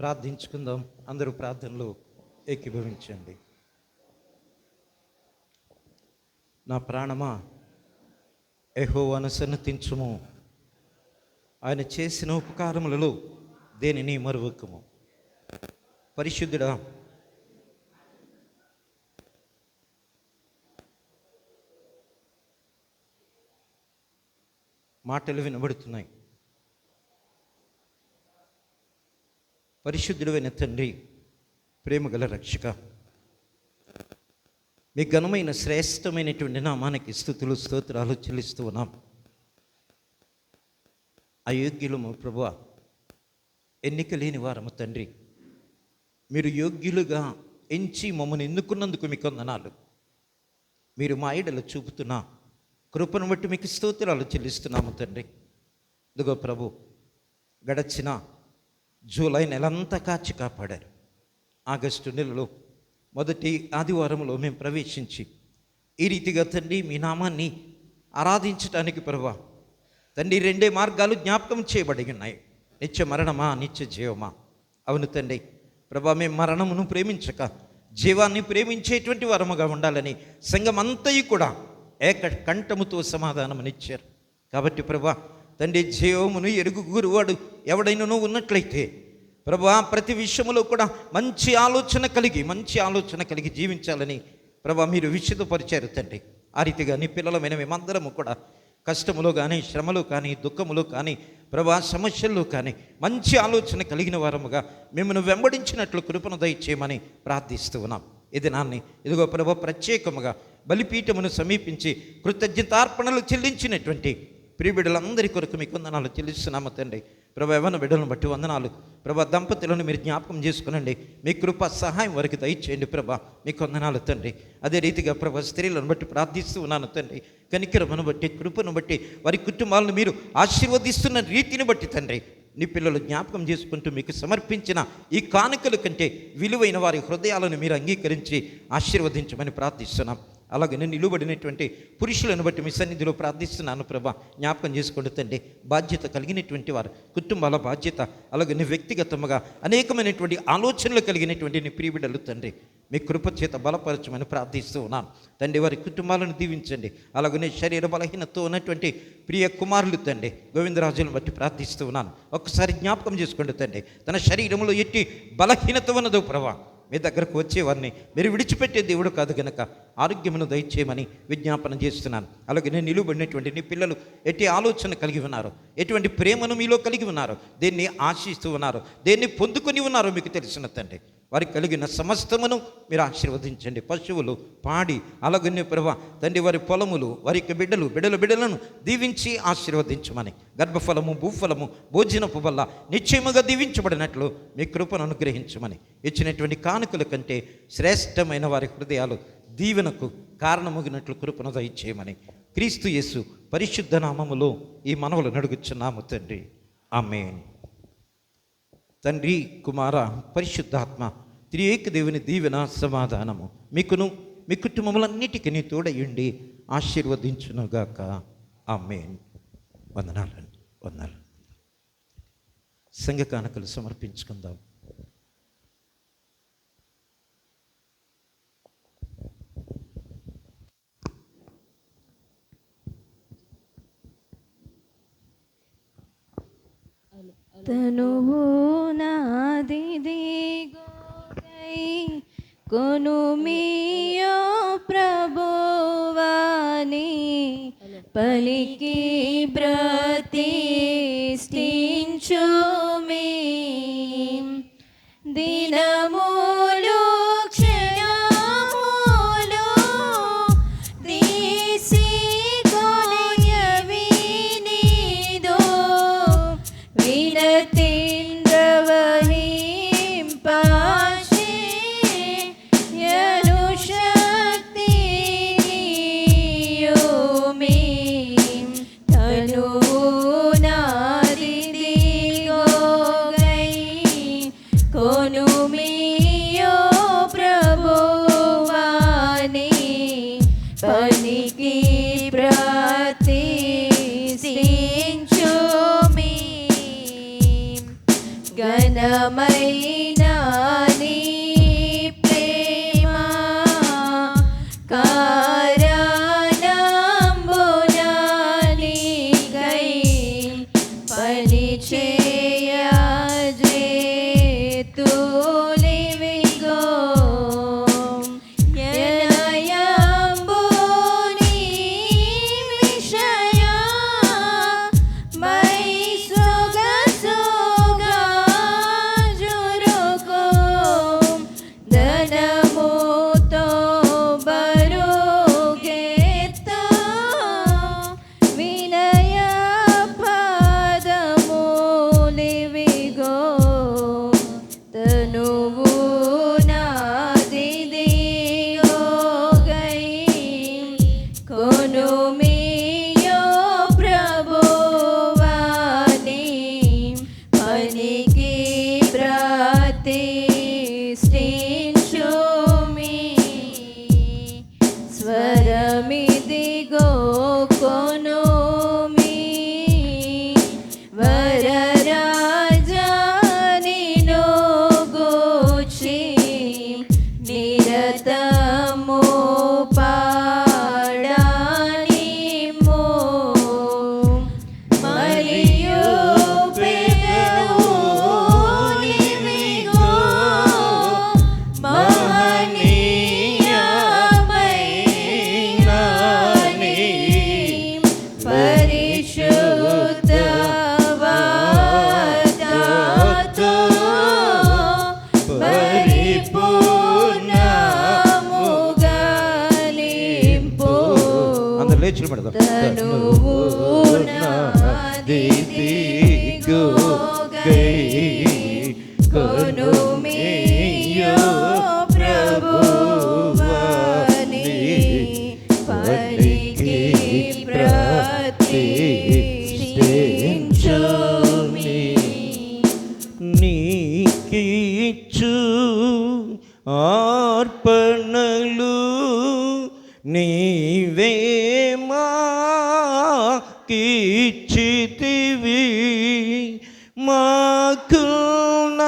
ప్రార్థించుకుందాం. అందరూ ప్రార్థనలో ఏకీభవించండి. నా ప్రాణమా ఎహో అనుసన్నతించుము ఆయన చేసిన ఉపకారములలో దేనిని మరువకము? పరిశుద్ధుడా మాటలు వినబడుతున్నాయి. పరిశుద్ధుడైన తండ్రి ప్రేమగల రక్షక మీ ఘనమైన శ్రేష్టమైనటువంటి నామానికి స్థుతులు స్తోత్రాలు చెల్లిస్తూ ఉన్నాం. అయోగ్యులము ప్రభు ఎన్నిక లేని వారము తండ్రి. మీరు యోగ్యులుగా ఎంచి మమ్మల్ని ఎన్నుకున్నందుకు మీకు వందనాలు. మీరు మా ఐడలు చూపుతున్న కృపను బట్టి మీకు స్తోత్రాలు చెల్లిస్తున్నాము తండ్రి. ఇదిగో ప్రభు గడచిన జూలై నెలంతా కాచి కాపాడారు. ఆగస్టు నెలలో మొదటి ఆదివారంలో మేము ప్రవేశించి ఈ రీతిగా తండ్రి మీ నామాన్ని ఆరాధించటానికి ప్రభా తండ్రి రెండే మార్గాలు జ్ఞాపకం చేయబడి ఉన్నాయి నిత్య మరణమా నిత్య జీవమా? అవును తండ్రి ప్రభా మేము మరణమును ప్రేమించక జీవాన్ని ప్రేమించేటువంటి వరముగా ఉండాలని సంఘమంతయు కూడా ఏక కంఠముతో సమాధానమునిచ్చారు. కాబట్టి ప్రభా తండ్రి జీవమును ఎరుగు గురువాడు ఎవడైనానో ఉన్నట్లయితే ప్రభా ప్రతి విషయములో కూడా మంచి ఆలోచన కలిగి మంచి ఆలోచన కలిగి జీవించాలని ప్రభా మీరు విషితపరిచారు తండ్రి. ఆ రీతిగా నీ పిల్లలమైన మేమందరము కూడా కష్టములో కానీ శ్రమలో కానీ దుఃఖములో కానీ ప్రభా సమస్యల్లో కానీ మంచి ఆలోచన కలిగిన వారముగా మిమ్మల్ని వెంబడించినట్లు కృపను దయచేయమని ప్రార్థిస్తూ ఉన్నాం. ఇది నాన్ని ఇదిగో ప్రభా ప్రత్యేకముగా బలిపీఠమును సమీపించి కృతజ్ఞతార్పణలు చెల్లించినటువంటి ప్రియ బిడ్డలందరి కొరకు మీకు వందనాలు చెల్లిస్తున్నాము తండ్రి. ప్రభా ఎవరిన బిడ్డలను బట్టి వందనాలు. ప్రభా దంపతులను మీరు జ్ఞాపకం చేసుకునండి. మీ కృప సహాయం వరకు దయచేయండి ప్రభా మీకు వందనాలు తండ్రి. అదే రీతిగా ప్రభా స్త్రీలను బట్టి ప్రార్థిస్తూ ఉన్నాను తండ్రి. కనికరమును బట్టి కృపను బట్టి వారి కుటుంబాలను మీరు ఆశీర్వదిస్తున్న రీతిని బట్టి తండ్రి. నీ పిల్లలు జ్ఞాపకం చేసుకుంటూ మీకు సమర్పించిన ఈ కానుకల కంటే విలువైన వారి హృదయాలను మీరు అంగీకరించి ఆశీర్వదించమని ప్రార్థిస్తున్నాం. అలాగే నేను నిలువబడినటువంటి పురుషులను బట్టి మీ సన్నిధిలో ప్రార్థిస్తున్నాను ప్రభా. జ్ఞాపకం చేసుకోండి తండ్రి. బాధ్యత కలిగినటువంటి వారు కుటుంబాల బాధ్యత అలాగే నీ వ్యక్తిగతంగా అనేకమైనటువంటి ఆలోచనలు కలిగినటువంటి నీ ప్రియబిడ్డలు తండ్రి. మీ కృప చేత బలపరచమని ప్రార్థిస్తూ ఉన్నాను. తండ్రి వారి కుటుంబాలను దీవించండి. అలాగనే శరీర బలహీనతో ఉన్నటువంటి ప్రియ కుమారులు తండ్రి గోవిందరాజులను బట్టి ప్రార్థిస్తూ ఉన్నాను. ఒక్కసారి జ్ఞాపకం చేసుకోండి తండ్రి. తన శరీరంలో ఎట్టి బలహీనత ఉన్నదో ప్రభా. మీ దగ్గరకు వచ్చేవారిని మీరు విడిచిపెట్టే దేవుడు కాదు కనుక ఆరోగ్యమును దయచేయమని విజ్ఞాపన చేస్తున్నాను. అలాగే నేను నిలువబడినటువంటి నీ పిల్లలు ఎట్టి ఆలోచన కలిగి ఉన్నారు ఎటువంటి ప్రేమను మీలో కలిగి ఉన్నారు దేన్ని ఆశిస్తూ ఉన్నారు దేన్ని పొందుకుని ఉన్నారో మీకు తెలిసిన తండ్రి. వారికి కలిగిన సమస్తమును మీరు ఆశీర్వదించండి. పశువులు పాడి అలాగనే ప్రభా తండ్రి వారి పొలములు వారి యొక్క బిడ్డలు బిడ్డల బిడ్డలను దీవించి ఆశీర్వదించమని గర్భఫలము భూఫలము భోజనపు వల్ల నిశ్చయముగా దీవించబడినట్లు మీ కృపను అనుగ్రహించమని ఇచ్చినటువంటి కానుకల కంటే శ్రేష్టమైన వారి హృదయాలు దీవెనకు కారణమగినట్లు కృపను దయచేయమని క్రీస్తు యేసు పరిశుద్ధ నామములో ఈ మనవలు నడుగుచున్నాము తండ్రి. ఆమె తండ్రి కుమార పరిశుద్ధాత్మ త్రియేక దేవుని దీవెన సమాధానము మీకును మీ కుటుంబములన్నిటికీ నీ తోడయుండి ఆశీర్వదించునుగాక. ఆమె వందనాలండి వందనాలు సంఘ కానుకలు సమర్పించుకుందాం. ತನುವು ನಾದಿದಿಗೋದೈ ಕೊನುಮಿಯೋ ಪ್ರಭುವಾನಿ ಪಲಿಕಿ ಪ್ರತಿಷ್ಠಿಂಚು ಮೇ ದಿನಮೂ ते కొనుమియో ప్రభువాని పలికి ప్రతిష్ఠించుమి నీకిచ్చు ఆర్పణలు నీవే మాకిచ్చితివి మాకున్న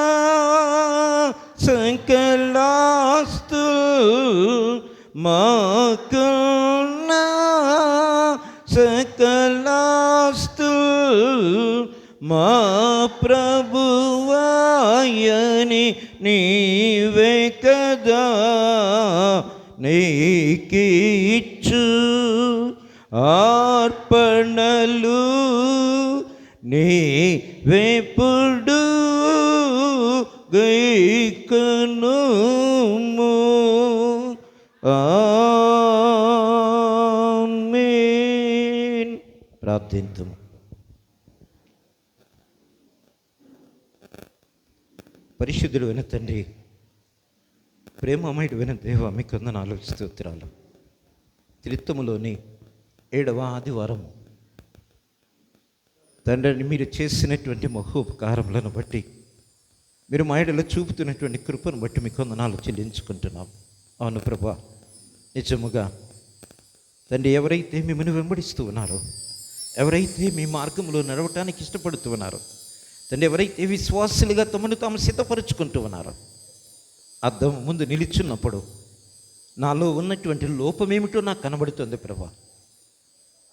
సంకలాస్తు మాకున్న సకలాస్తు మా ప్రభువాయని నీవే కదా నీకిచ్చు ఆర్పణలు నీ వేపుడు గైకను ఆమేన్ ప్రార్థింతుము పరిశుద్ధుడు విన తండ్రి ప్రేమమయుడు విన దేవ మీకు వందనాలు స్తోత్రాలు. త్రిత్వములోని ఏడవ ఆదివారము తండ్రిని మీరు చేసినటువంటి మహోపకారములను బట్టి మీరు మా ఇడలో చూపుతున్నటువంటి కృపను బట్టి మీకు వందనాలు చెల్లించుకుంటున్నాం. అవును ప్రభా నిజముగా తండ్రి ఎవరైతే మిమ్మల్ని వెంబడిస్తూ ఉన్నారో ఎవరైతే మీ మార్గంలో నడవటానికి ఇష్టపడుతూ ఉన్నారో తండ్రి ఎవరైతే విశ్వాసులుగా తమను తాము సిద్ధపరుచుకుంటూ ఉన్నారో అద్దం ముందు నిలుచున్నప్పుడు నాలో ఉన్నటువంటి లోపమేమిటో నాకు కనబడుతుంది ప్రభా.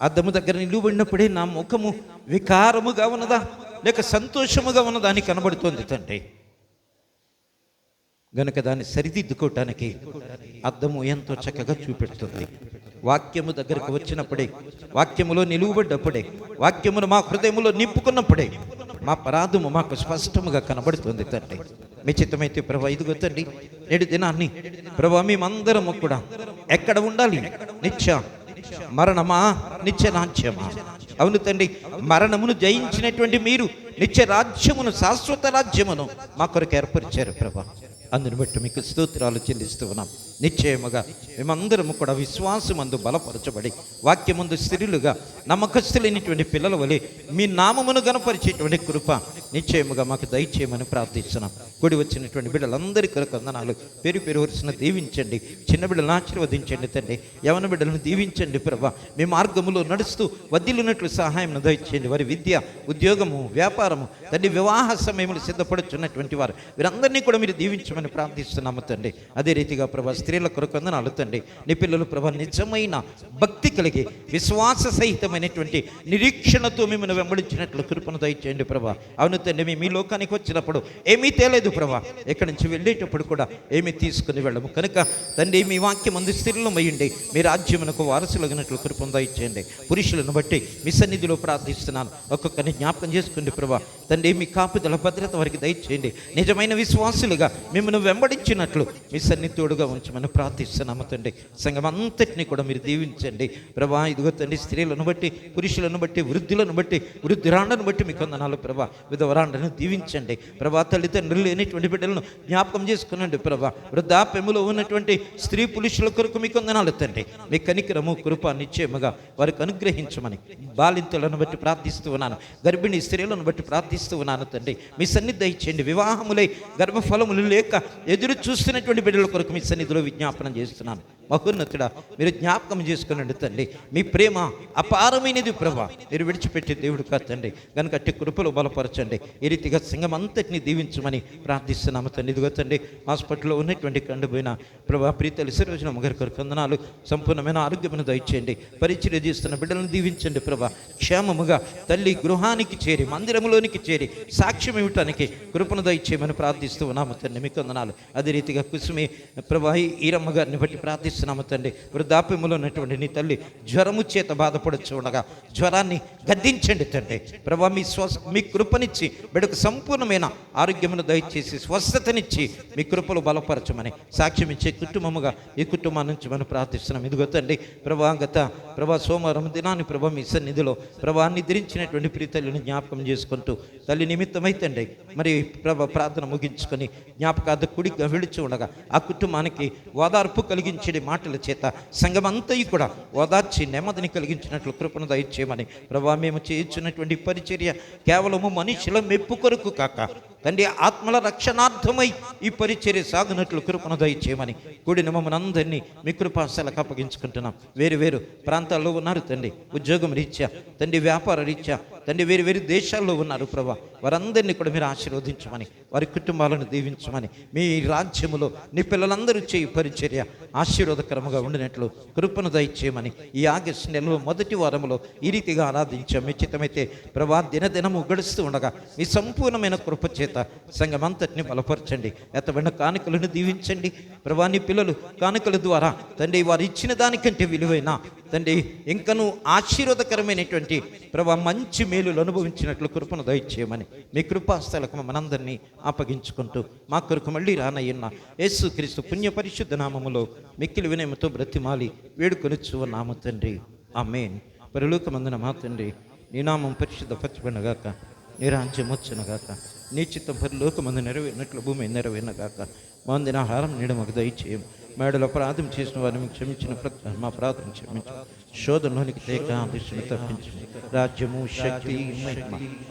అద్దము దగ్గర నిలువబడినప్పుడే నా ముఖము వికారముగా ఉన్నదా? లేక సంతోషముగా ఉన్నదా అని కనబడుతోంది తండ్రి. గనుక దాన్ని సరిదిద్దుకోవటానికి అద్దము ఎంతో చక్కగా చూపెడుతుంది. వాక్యము దగ్గరకు వచ్చినప్పుడే వాక్యములో నిలువబడ్డప్పుడే వాక్యమును మా హృదయములో నింపుకున్నప్పుడే మా పరాధము మాకు స్పష్టముగా కనబడుతుంది తండ్రి. మీ చిత్తమైతే ప్రభా ఇదిగో తండ్రి నేడు దినాన్ని ప్రభా మేమందరము కూడా ఎక్కడ ఉండాలి? నిత్య మరణమా? నిత్యరాజ్యమా అవును తండ్రి మరణమును జయించినటువంటి మీరు నిత్య రాజ్యమును శాశ్వత రాజ్యమును మా కొరకు ఏర్పరిచారు ప్రభా. అందుని బట్టి మీకు స్తోత్రాలు చెల్లిస్తూ ఉన్నాం. నిశ్చయముగా మేమందరము కూడా విశ్వాసమందు బలపరచబడి వాక్యమందు స్త్రీలుగా నమ్మకస్తులైనటువంటి పిల్లల వలె మీ నామమును గనపరిచేటువంటి కృప నిశ్చయముగా మాకు దయచేయమని ప్రార్థిస్తున్నాం. కూడి వచ్చినటువంటి బిడ్డలందరి కొరకు వందనాలు. పేరు పేరు వరుసను దీవించండి. చిన్న బిడ్డలను ఆశీర్వదించండి తండ్రి. యవన బిడ్డలను దీవించండి ప్రభా. మీ మార్గములో నడుస్తూ వదిలినట్లు సహాయం దయచేయండి. వారి విద్య ఉద్యోగము వ్యాపారము తండ్రి వివాహ సమయములు సిద్ధపడుచున్నటువంటి వారు. వీరందరినీ కూడా మీరు దీవించమని ప్రార్థిస్తున్నాము తండ్రి? అదే రీతిగా ప్రభా స్త్రీల కొరకొందని అలుతండి నీ పిల్లలు ప్రభా నిజమైన భక్తి కలిగి విశ్వాస సహితమైనటువంటి నిరీక్షణతో మిమ్మల్ని వెంబడించినట్లు కృపను దయచేయండి ప్రభా. అవును తండ్రి మేము మీ లోకానికి వచ్చినప్పుడు ఏమీ తేలేదు ప్రభా. ఎక్కడి నుంచి వెళ్ళేటప్పుడు కూడా ఏమీ తీసుకుని వెళ్ళము. కనుక తండ్రి మీ వాక్యం అందు స్థిరమయ్యండి మీ రాజ్యమునకు వారసులగినట్లు కృపను దయచేయండి. పురుషులను బట్టి మీ సన్నిధిలో ప్రార్థిస్తున్నాను. ఒక్కొక్కరిని జ్ఞాపకం చేసుకోండి ప్రభా. తండ్రి మీ కాపుదల భద్రత వారికి దయచేయండి. నిజమైన విశ్వాసులుగా మిమ్మల్ని వెంబడించినట్లు మీ సన్నిధుడుగా ఉంచమని ప్రార్థిస్తున్నాము తండ్రి. సంఘం అంతటిని కూడా మీరు దీవించండి. ప్రభా ఇదిగో తండ్రి స్త్రీలను బట్టి పురుషులను బట్టి వృద్ధులను బట్టి వృద్ధురాండను బట్టి మీకు వందనాలు ప్రభా. విధవరాండను దీవించండి. ప్రభా తల్లిదండ్రులు లేనిటువంటి బిడ్డలను జ్ఞాపకం చేసుకునండి ప్రభా. వృద్ధాప్యములో ఉన్నటువంటి స్త్రీ పురుషుల కొరకు మీకు వందనాలు తండ్రి. మీ కనికరము కృప నిశ్చయముగా వారికి అనుగ్రహించమని బాలింతలను బట్టి ప్రార్థిస్తూ ఉన్నాను. గర్భిణీ స్త్రీలను బట్టి ప్రార్థిస్తూ ఉన్నాను తండ్రి. మీ సన్నిధి ఇచ్చేయండి వివాహములై గర్భఫలములు లేక ఎదురు చూస్తున్నటువంటి బిడ్డల కొరకు మీ సన్నిధిలో విజ్ఞాపనం చేస్తున్నాను. మహోన్నతుడ మీరు జ్ఞాపకం చేసుకునండి తండ్రి మీ ప్రేమ అపారమైనది ప్రభా. మీరు విడిచిపెట్టే దేవుడు కాదండి కనుక అట్టి కృపలు బలపరచండి. ఈ రీతిగా సంఘం అంతటిని దీవించమని ప్రార్థిస్తున్నాము తండ్రి. ఇదిగో తండ్రి హాస్పిటల్లో ఉన్నటువంటి కండిపోయిన ప్రభా ప్రీతలు రోజున గారి కొరకు వందనాలు. సంపూర్ణమైన ఆరోగ్యమును దయచేయండి. పరిచయం చేస్తున్న బిడ్డలను దీవించండి ప్రభా. క్షేమముగా తల్లి గృహానికి చేరి మందిరములోనికి చేరి సాక్ష్యం ఇవ్వటానికి కృపను దయచేయమని ప్రార్థిస్తూ ఉన్నాము తండ్రి. మీకు వందనాలు. అదే రీతిగా కుసుమి ప్రభా ఈరమ్మ గారిని బట్టి ప్రార్థిస్తున్నాము తండ్రి. వృద్ధాప్యములో ఉన్నటువంటి నీ తల్లి జ్వరము చేత బాధపడచ్చు ఉండగా జ్వరాన్ని గద్దించండి తండ్రి. ప్రభా మీ స్వస్ మీ కృపనిచ్చి బిడకు సంపూర్ణమైన ఆరోగ్యమును దయచేసి స్వస్థతనిచ్చి మీ కృపలు బలపరచమని సాక్ష్యం ఇచ్చే కుటుంబముగా ఈ కుటుంబం నుంచి మనం ప్రార్థిస్తున్నాం. ఇదిగో తండ్రి ప్రభా గత ప్రభా సోమవారం దినాన్ని ప్రభా మీ సన్నిధిలో ప్రభా నిద్రించినటువంటి ప్రీతల్లిని జ్ఞాపకం చేసుకుంటూ తల్లి నిమిత్తమైతండి మరి ప్రభ ప్రార్థన ముగించుకొని జ్ఞాపకార్థ కుడి విడిచి ఉండగా ఆ కుటుంబానికి ఓదార్పు కలిగించే మాటల చేత సంఘమంతయు కూడా ఓదార్చి నెమ్మదిని కలిగించినట్లు కృపను దయచేయమని. ప్రభా మేము చేయించినటువంటి పరిచర్య కేవలము మనుషుల మెప్పు కొరకు కాక తండ్రి ఆత్మల రక్షణార్థమై ఈ పరిచర్య సాగునట్లు కృపను దయచేయమని కూడిన మమ్మల్ని అందరినీ మీ కృపాశాలకు అప్పగించుకుంటున్నాం వేరు వేరు ప్రాంతాల్లో ఉన్నారు తండ్రి ఉద్యోగం రీత్యా తండ్రి వ్యాపార రీత్యా తండ్రి వేరు వేరు దేశాల్లో ఉన్నారు ప్రభా వారందరినీ కూడా మీరు ఆశీర్వదించమని వారి కుటుంబాలను దీవించమని మీ రాజ్యములో నీ పిల్లలందరూ చేయి పరిచర్య ఆశీర్వాదకరముగా ఉండినట్లు కృపను దయచేయమని ఈ ఆగస్టు నెలలో మొదటి వారంలో ఈ రీతిగా ఆరాధించాం నిశ్చితమైతే ప్రభా దినదినము గడుస్తూ ఉండగా మీ సంపూర్ణమైన కృప చేత సంఘమంతటిని బలపరచండి. ఎత్తబడిన కానుకలను దీవించండి. ప్రభాని పిల్లలు కానుకల ద్వారా తండ్రి వారు ఇచ్చిన దానికంటే విలువైన తండ్రి ఇంకను ఆశీర్వాదకరమైనటువంటి ప్రభా మంచి మేలులు అనుభవించినట్లు కృపను దయచేయమని మీ కృపాస్థలకు మనందరినీ అప్పగించుకుంటూ మా కొరకు మళ్ళీ రానయ్యన్న యేసు క్రీస్తు పుణ్య పరిశుద్ధ నామములో మిక్కిలి వినయముతో బ్రతిమాలి వేడుకొనిచ్చు నామ తండ్రి. ఆమెన్. పరలోకమందున మా తండ్రి నీ నామం పరిశుద్ధ పరచబడినగాక నీ రాజ్యం వచ్చినగాక. నీ చిత్తం పరలోకమందు నెరవేరినట్లు భూమి నెరవేరినగాక మా అందిన ఆహారం నీడ మాకు దయచేయం మేడలో అపరాధం చేసిన వారిని క్షమించిన మా ప్రార్థన క్షమించు. శోధనలోనికి తేక తప్పించు. రాజ్యము శక్తి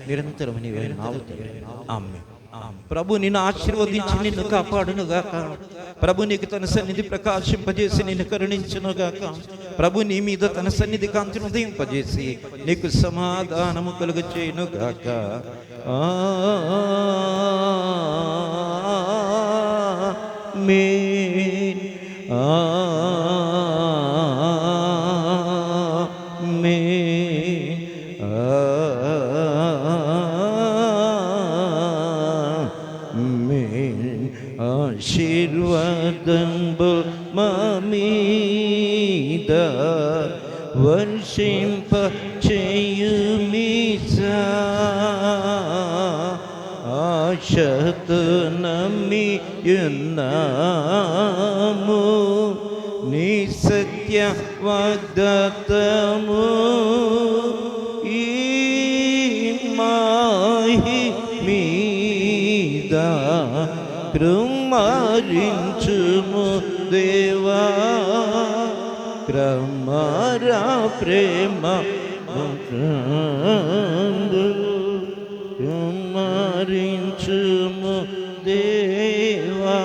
నిరంతరం నీవే నావు ఆమె ప్రభు నిన్ను ఆశీర్వదించి నిన్ను కాపాడునుగాక. ప్రభు నీకు తన సన్నిధి ప్రకాశింపజేసి నిన్ను కరుణించునుగాక. ప్రభు నీ మీద తన సన్నిధి కాంతిని ఉదయింపజేసి నీకు సమాధానము కలుగ చేయను ఆ ذنب மாமீத வன்சிம்ப செய்யுமீசா ஆஷத்து நம்மி என்னாமு நீ சத்ய வாக்தத்தமு ஈமாஹி மீதா கிரும் మీద కృమారించుము దేవా. క్రమరా ప్రేమ కృమారించుము దేవా.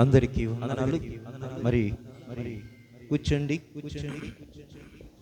అందరికీ వందనాలు. మరి మరి కూర్చోండి కూర్చోండి.